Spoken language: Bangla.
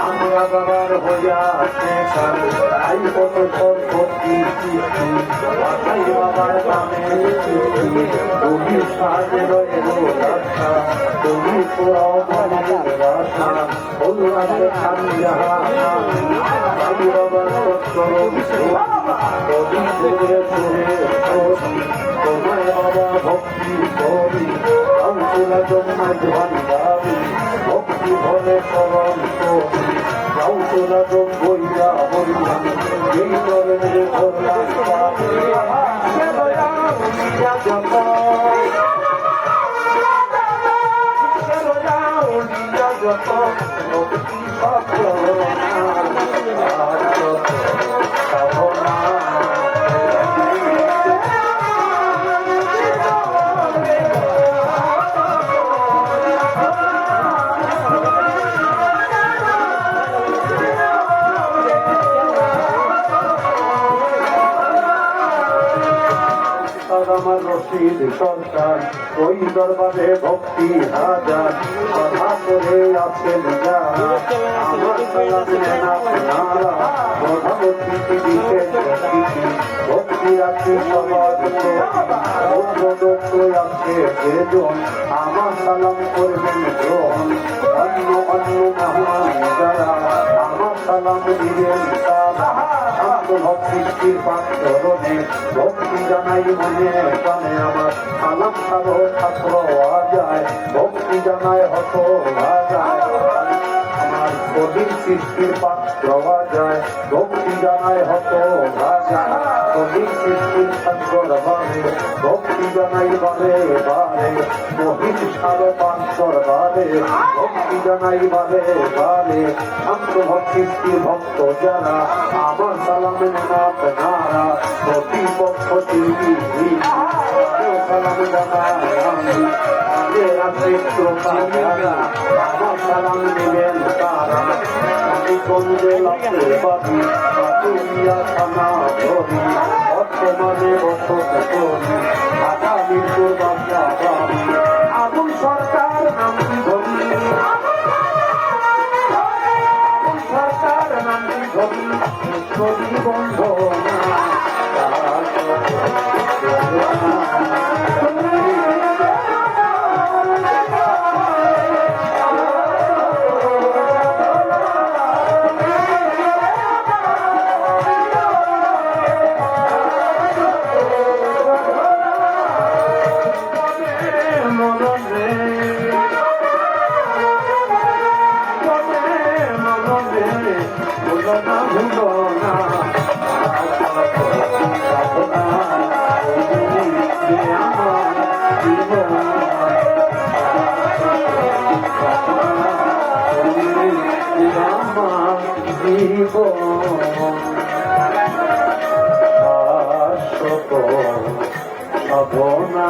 আমরা বাবার হইয়া আই কত সম্পত্তি আই বাবার নামে তুমি সাজে রয়েছো রাস্তা তুমি পুরাও মনের রাস্তা অনুরাগে বাবা ভক্তি করি আউলা জন্মায় ধনী গাবি ভক্তি ভরে সরল করি। আউলা জম বইয়া বইয়া এই ধরনের ধরলাম আর আমার রশিদ সরকার, ওই দরবারে ভক্তি হাজার কথা করে আছেন ভক্তি রাখি আমার সালাম করবেন গ্রহণ। অন্য অন্য আমার সালাম দিবেন শান্ত ভক্তির পাত্রণে ভক্তি জানাই মনে প্রাণে আমার। সালাম সারো ছাত্র যায় ভক্তি জানায় হত যায় কবির সৃষ্টির পাত্র যায় ভক্তি জানাই হত যায় কবির সৃষ্টির ছাত্র বারে ভক্তি জানাই বারে বারে মহিষ সারো পাঁচর বারে ভক্তি জানাই বারে বারে শান্ত ভক্তির ভক্ত যারা আমার সালামের নাথ নারা প্রতিপক্ষ তিনি সালাম দিবেন তারা আমি গঞ্জে লাগতে পারি দুনিয়া থানা ধরি বর্তমানে বসত করি আগামী বাংলা বাড়ি আগুন সরকার নামটি ধরি সরকার নামটি ধরি মরণ রে। মরণ রে? ভুলো না ভুলো না। জীবন অবনা